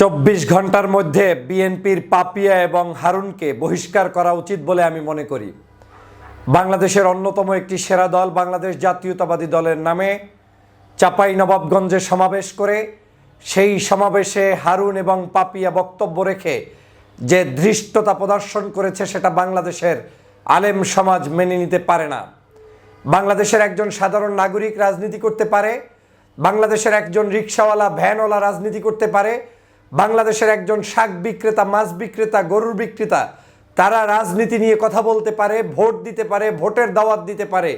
চব্বিশ ঘণ্টার মধ্যে বিএনপির পাপিয়া এবং হারুনকে বহিষ্কার করা উচিত বলে আমি মনে করি। বাংলাদেশের অন্যতম একটি সেরা দল বাংলাদেশ জাতীয়তাবাদী দলের নামে চাপাই নবাবগঞ্জে সমাবেশ করে সেই সমাবেশে হারুন এবং পাপিয়া বক্তব্য রেখে যে ধৃষ্টতা প্রদর্শন করেছে সেটা বাংলাদেশের আলেম সমাজ মেনে নিতে পারে না। বাংলাদেশের একজন সাধারণ নাগরিক রাজনীতি করতে পারে, বাংলাদেশের একজন রিক্সাওয়ালা, ভ্যানওয়ালা রাজনীতি করতে পারে বাংলাদেশের একজন শাক বিক্রেতা, মাছ বিক্রেতা, গরুর বিক্রেতা, তারা রাজনীতি নিয়ে কথা বলতে পারে, ভোট দিতে পারে, ভোটের দাওয়াত দিতে পারে।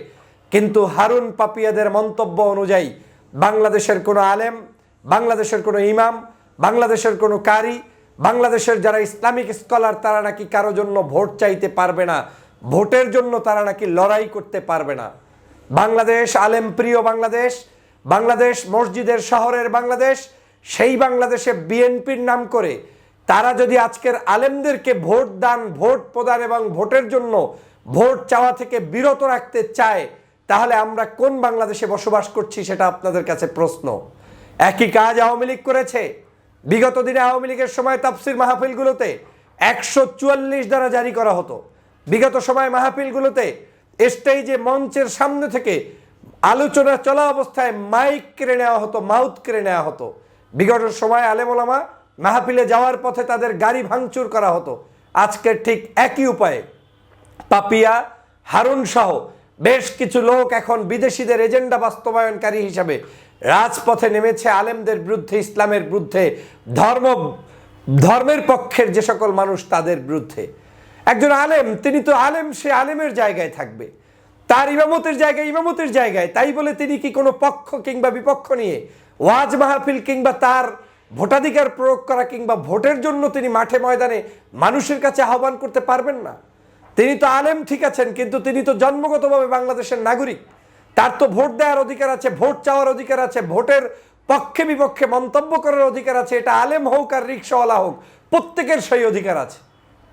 কিন্তু হারুন পাপিয়াদের মন্তব্য অনুযায়ী বাংলাদেশের কোনো আলেম, বাংলাদেশের কোনো ইমাম, বাংলাদেশের কোনো কারি, বাংলাদেশের যারা ইসলামিক স্কলার, তারা নাকি কারও জন্য ভোট চাইতে পারবে না, ভোটের জন্য তারা নাকি লড়াই করতে পারবে না। বাংলাদেশ আলেম প্রিয় বাংলাদেশ বাংলাদেশ মসজিদের শহরের বাংলাদেশ সেই বাংলাদেশে বিএনপির নাম করে তারা যদি আজকের আলেমদেরকে ভোট দান, ভোট প্রদান এবং ভোটের জন্য ভোট চাওয়া থেকে বিরত রাখতে চায়, তাহলে আমরা কোন বাংলাদেশে বসবাস করছি সেটা আপনাদের কাছে প্রশ্ন। একই কাজ আওয়ামী লীগ করেছে। বিগত দিনে আওয়ামী লীগের সময় তাফসির মাহফিলগুলোতে একশো চুয়াল্লিশ দ্বারা জারি করা হতো। বিগত সময় মাহফিলগুলোতে স্টেজে মঞ্চের সামনে থেকে আলোচনা চলা অবস্থায় মাইক কেড়ে নেওয়া হতো, মাউথ কেড়ে নেওয়া হতো। বিগত সময় আলেমোলামা মাহফিলে যাওয়ার পথে তাদের গাড়ি ভাঙচুর করা হতো। আজকের ঠিক একই উপায়ে পাপিয়া, হারুন সহ বেশ কিছু লোক এখন বিদেশিদের এজেন্ডা বাস্তবায়নকারী হিসাবে রাজপথে নেমেছে আলেমদের বিরুদ্ধে, ইসলামের বিরুদ্ধে, ধর্ম, ধর্মের পক্ষের যে সকল মানুষ তাদের বিরুদ্ধে। একজন আলেম, তিনি তো আলেম, সে আলেমের জায়গায় থাকবে। তার ইমামতের জায়গায় ইমামতের জায়গায়। তাই বলে তিনি কি কোনো পক্ষ কিংবা বিপক্ষ নিয়ে ওয়াজ মাহফিল কিংবা তার ভোটাধিকার প্রয়োগ করা কিংবা ভোটের জন্য তিনি মাঠে ময়দানে মানুষের কাছে আহ্বান করতে পারবেন না। তিনি তো আলেম, ঠিক আছেন, কিন্তু তিনি তো জন্মগতভাবে বাংলাদেশের নাগরিক। তার তো ভোট দেওয়ার অধিকার আছে, ভোট চাওয়ার অধিকার আছে, ভোটের পক্ষে বিপক্ষে মন্তব্য করার অধিকার আছে, এটা আলেম হোক আর রিক্সাওয়ালা হোক, প্রত্যেকের সেই অধিকার আছে।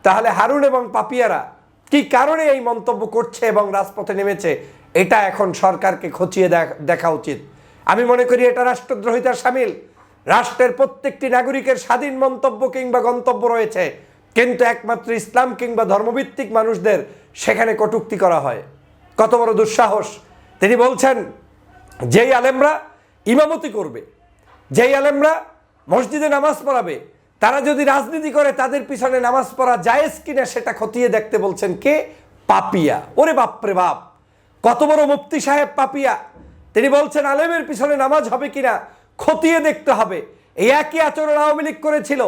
তাহলে হারুন এবং পাপিয়ারা কি কারণে এই মন্তব্য করছে এবং রাজপথে নেমেছে, এটা এখন সরকারকে খচিয়ে দেখ- উচিত। আমি মনে করি এটা রাষ্ট্রদ্রোহিতার সামিল। রাষ্ট্রের প্রত্যেকটি নাগরিকের স্বাধীন মন্তব্য কিংবা গন্তব্য রয়েছে। কিন্তু একমাত্র ইসলাম কিংবা ধর্মভিত্তিক মানুষদের সেখানে কটূক্তি করা হয়। কত বড় দুঃসাহস। তিনি বলছেন, যেই আলেমরা ইমামতি করবে, যেই আলেমরা মসজিদে নামাজ পড়াবে, তারা যদি রাজনীতি করে, তাদের পিছনে নামাজ পড়া জায়েজ কিনা সেটা খতিয়ে দেখতে বলছেন কে? পাপিয়া। ওরে বাপরে বাপ! কত বড় মুফতি সাহেব পাপিয়া! তিনি বলছেন, আলেমের পিছনে নামাজ হবে কিনা খতিয়ে দেখতে হবে। এই একই আচরণ আওয়ামী লীগ করেছিল।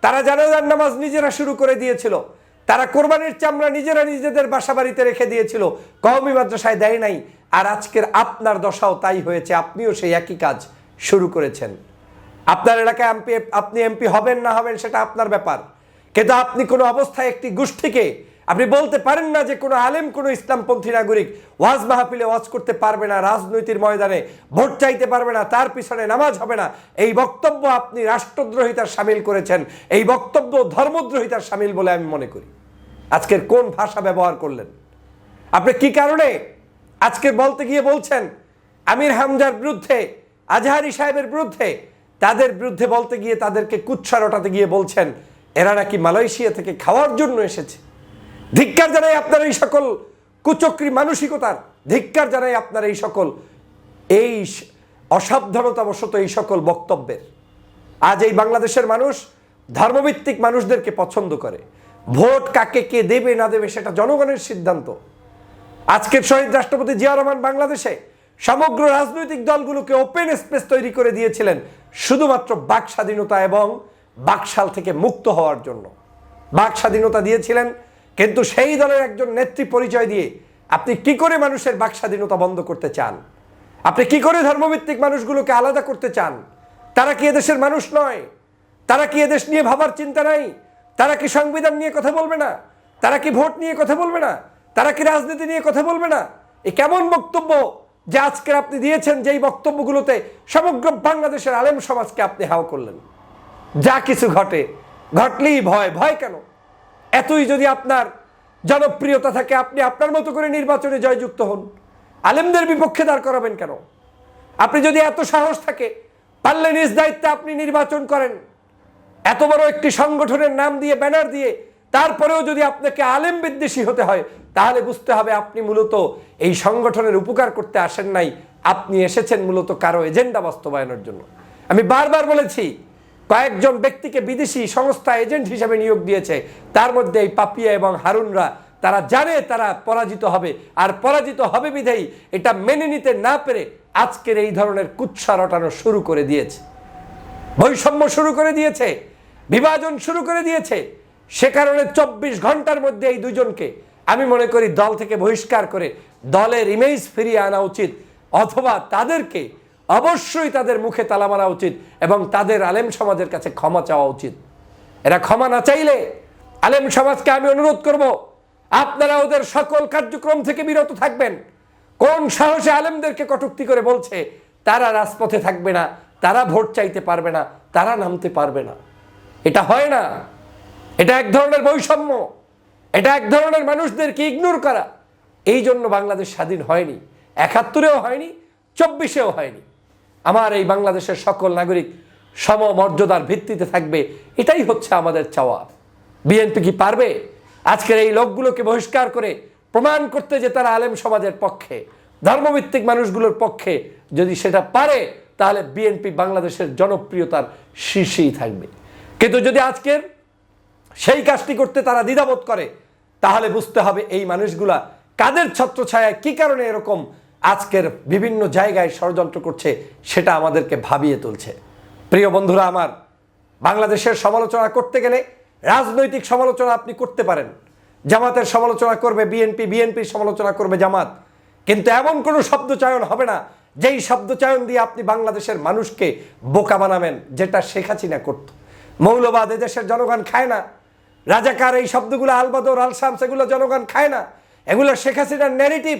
তারা জানাজার নামাজ নিজেরা শুরু করে দিয়েছিল। তারা কোরবানির চামড়া নিজেরা নিজেদের বাসা বাড়িতে রেখে দিয়েছিল। কওমি মাদ্রাসায় দেয় নাই। আর আজকের আপনার দশাও তাই হয়েছে। আপনিও সেই একই কাজ শুরু করেছেন। আপনার এলাকায় এমপি, আপনি এমপি হবেন না হবেন সেটা আপনার ব্যাপার। কিন্তু আপনি কোনো অবস্থায় একটি গোষ্ঠীকে আপনি বলতে পারেন না যে কোনো আলেম, কোনো ইসলামপন্থী নাগরিক ওয়াজ মাহফিলে ওয়াজ করতে পারবে না রাজনৈতিক ময়দানে ভোট চাইতে পারবে না, তার পিছনে নামাজ হবে না। এই বক্তব্য আপনি রাষ্ট্রদ্রোহিতার সামিল করেছেন, এই বক্তব্য ধর্মদ্রোহিতার সামিল বলে আমি মনে করি। আজকের কোন ভাষা ব্যবহার করলেন? আপনি কি কারণে? আজকে বলতে গিয়ে বলছেন, আমির হামজার বিরুদ্ধে, আজহারি সাহেবের বিরুদ্ধে, তাদের বিরুদ্ধে বলতে গিয়ে তাদেরকে কুৎসা রটাতে গিয়ে বলছেন, এরা নাকি মালয়েশিয়া থেকে খাওয়ার জন্য এসেছে। ধিক্কার জানাই আপনার এই সকল কুচক্রী মানসিকতার, ধিক্কার জানাই আপনার এই সকল, এই অসাবধানতাবশত এই সকল বক্তব্যের। আজ এই বাংলাদেশের মানুষ ধর্মভিত্তিক মানুষদেরকে পছন্দ করে। ভোট কাকে কে দেবে, না দেবে, সেটা জনগণের সিদ্ধান্ত। আজকের শহীদ রাষ্ট্রপতি জিয়া রহমান বাংলাদেশে সমগ্র রাজনৈতিক দলগুলোকে ওপেন স্পেস তৈরি করে দিয়েছিলেন শুধুমাত্র বাক স্বাধীনতা এবং বাকশাল থেকে মুক্ত হওয়ার জন্য। বাক স্বাধীনতা দিয়েছিলেন কিন্তু সেই দলের একজন নেত্রী পরিচয় দিয়ে আপনি কি করে মানুষের বাক স্বাধীনতা বন্ধ করতে চান? আপনি কি করে ধর্মভিত্তিক মানুষগুলোকে আলাদা করতে চান? তারা কি এদেশের মানুষ নয়? তারা কি এদেশ নিয়ে ভাবার চিন্তা নাই? তারা কি সংবিধান নিয়ে কথা বলবে না? তারা কি ভোট নিয়ে কথা বলবে না? তারা কি রাজনীতি নিয়ে কথা বলবে না? এ কেমন বক্তব্য যে আজকে আপনি দিয়েছেন যেই বক্তব্যগুলোতে সমগ্র বাংলাদেশের আলেম সমাজকে আপনি হাও করলেন? যা কিছু ঘটে, ঘটলেই ভয় ভয় কেন? এতই যদি আপনার জনপ্রিয়তা থাকে, আপনি আপনার মতো করে নির্বাচনে জয়যুক্ত হন। আলেমদের বিপক্ষে দাঁড় করাবেন কেন? আপনি যদি এত সাহস থাকে, পারলে নিজ দায়িত্বে আপনি নির্বাচন করেন। এত বড় একটি সংগঠনের নাম দিয়ে, ব্যানার দিয়ে, তারপরেও যদি আপনাকে আলেম বিদ্বেষী হতে হয়, তাহলে বুঝতে হবে আপনি মূলত এই সংগঠনের উপকার করতে আসেন নাই। আপনি এসেছেন মূলত কারও এজেন্ডা বাস্তবায়নের জন্য। আমি বারবার বলেছি কয়েকজন ব্যক্তিকে বিদেশি সংস্থা এজেন্ট হিসেবে নিয়োগ দিয়েছে। তার মধ্যে এই পাপিয়া এবং হারুনরা, তারা জানে তারা পরাজিত হবে। আর পরাজিত হবে বিধেই এটা মেনে নিতে না পেরে আজকের এই ধরনের কুৎসা রটানো শুরু করে দিয়েছে। বৈষম্য শুরু করে দিয়েছে, বিভাজন শুরু করে দিয়েছে। সে কারণে চব্বিশ ঘণ্টার মধ্যে এই দুজনকে আমি মনে করি দল থেকে বহিষ্কার করে দলের ইমেজ ফিরিয়ে আনা উচিত। অথবা তাদেরকে অবশ্যই তাদের মুখে তালা মারা উচিত এবং তাদের আলেম সমাজের কাছে ক্ষমা চাওয়া উচিত। এরা ক্ষমা না চাইলে আলেম সমাজকে আমি অনুরোধ করব, আপনারা ওদের সকল কার্যক্রম থেকে বিরত থাকবেন। কোন সাহসে আলেমদেরকে কটুক্তি করে বলছে, তারা রাজপথে থাকবে না, তারা ভোট চাইতে পারবে না, তারা নামতে পারবে না। এটা হয় না। এটা এক ধরনের বৈষম্য। এটা এক ধরনের মানুষদেরকে ইগনোর করা। এই জন্য বাংলাদেশ স্বাধীন হয়নি। একাত্তরেও হয়নি, চব্বিশেও হয়নি। আমার এই বাংলাদেশের সকল নাগরিক সমমর্যাদার ভিত্তিতে থাকবে, এটাই হচ্ছে আমাদের চাওয়া। বিএনপি কি পারবে? আজকের এই লোকগুলোকে বহিষ্কার করে প্রমাণ করতে যে তারা আলেম সমাজের পক্ষে, ধর্মভিত্তিক মানুষগুলোর পক্ষে যদি সেটা পারে, তাহলে বিএনপি বাংলাদেশের জনপ্রিয়তার শীর্ষেই থাকবে। কিন্তু যদি আজকের সেই কাজটি করতে তারা দ্বিধাবোধ করে, তাহলে বুঝতে হবে এই মানুষগুলা কাদের ছত্রছায়ায় কি কারণে এরকম আজকের বিভিন্ন জায়গায় ষড়যন্ত্র করছে, সেটা আমাদেরকে ভাবিয়ে তুলছে। প্রিয় বন্ধুরা আমার, বাংলাদেশের সমালোচনা করতে গেলে রাজনৈতিক সমালোচনা আপনি করতে পারেন। জামাতের সমালোচনা করবে বিএনপি বিএনপির সমালোচনা করবে জামাত। কিন্তু এমন কোনো শব্দ চয়ন হবে না, যেই শব্দ চয়ন দিয়ে আপনি বাংলাদেশের মানুষকে বোকা বানাবেন, যেটা শেখ হাসিনা করত। মৌলবাদ এদেশের জনগণ খায় না। রাজাকার এই শব্দগুলো আলবাদর আলসামস এগুলো জনগণ খায় না। এগুলো শেখ হাসিনার ন্যারেটিভ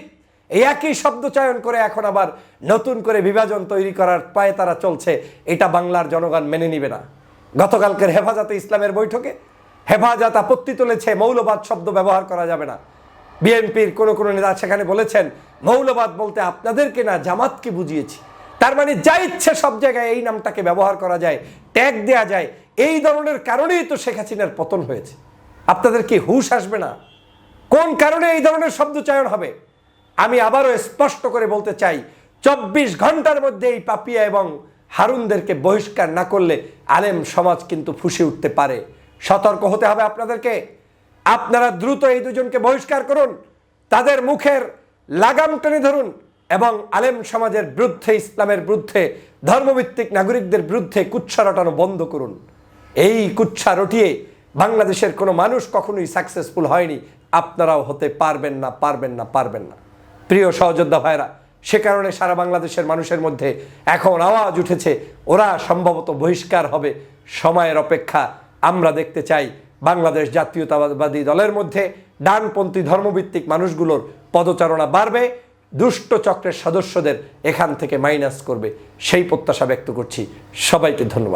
এই একই শব্দ চয়ন করে এখন আবার নতুন করে বিভাজন তৈরি করার পায়ে তারা চলছে। এটা বাংলার জনগণ মেনে নিবে না। গতকালকের হেফাজতে ইসলামের বৈঠকে হেফাজত আপত্তি তুলেছে, মৌলবাদ শব্দ ব্যবহার করা যাবে না। বিএনপির কোন কোন নেতা সেখানে বলেছেন, মৌলবাদ বলতে আপনাদেরকে না, জামাতকে বুঝিয়েছি। তার মানে যা ইচ্ছে সব জায়গায় এই নামটাকে ব্যবহার করা যায়, ট্যাগ দেয়া যায়। এই ধরনের কারণেই তো শেখ হাসিনার পতন হয়েছে। আপনাদের কি হুশ আসবে না? কোন কারণে এই ধরনের শব্দ চয়ন হবে? আমি আবারও স্পষ্ট করে বলতে চাই, চব্বিশ ঘণ্টার মধ্যে এই পাপিয়া এবং হারুনদেরকে বহিষ্কার না করলে আলেম সমাজ কিন্তু ফুসে উঠতে পারে। সতর্ক হতে হবে আপনাদেরকে। আপনারা দ্রুত এই দুজনকে বহিষ্কার করুন, তাদের মুখের লাগাম টেনে ধরুন এবং আলেম সমাজের বিরুদ্ধে, ইসলামের বিরুদ্ধে, ধর্মভিত্তিক নাগরিকদের বিরুদ্ধে কুচ্ছা রটানো বন্ধ করুন। এই কুচ্ছা রটিয়ে বাংলাদেশের কোনো মানুষ কখনোই সাকসেসফুল হয়নি। আপনারাও হতে পারবেন না পারবেন না পারবেন না। প্রিয় সহযোদ্ধা ভাইরা, সে কারণে সারা বাংলাদেশের মানুষের মধ্যে এখন আওয়াজ উঠেছে, ওরা সম্ভবত বহিষ্কার হবে। সময়ের অপেক্ষা আমরা দেখতে চাই বাংলাদেশ জাতীয়তাবাদী দলের মধ্যে ডানপন্থী ধর্মভিত্তিক মানুষগুলোর পদচারণা বাড়বে, দুষ্ট চক্রের সদস্যদের এখান থেকে মাইনাস করবে। সেই প্রত্যাশা ব্যক্ত করছি। সবাইকে ধন্যবাদ।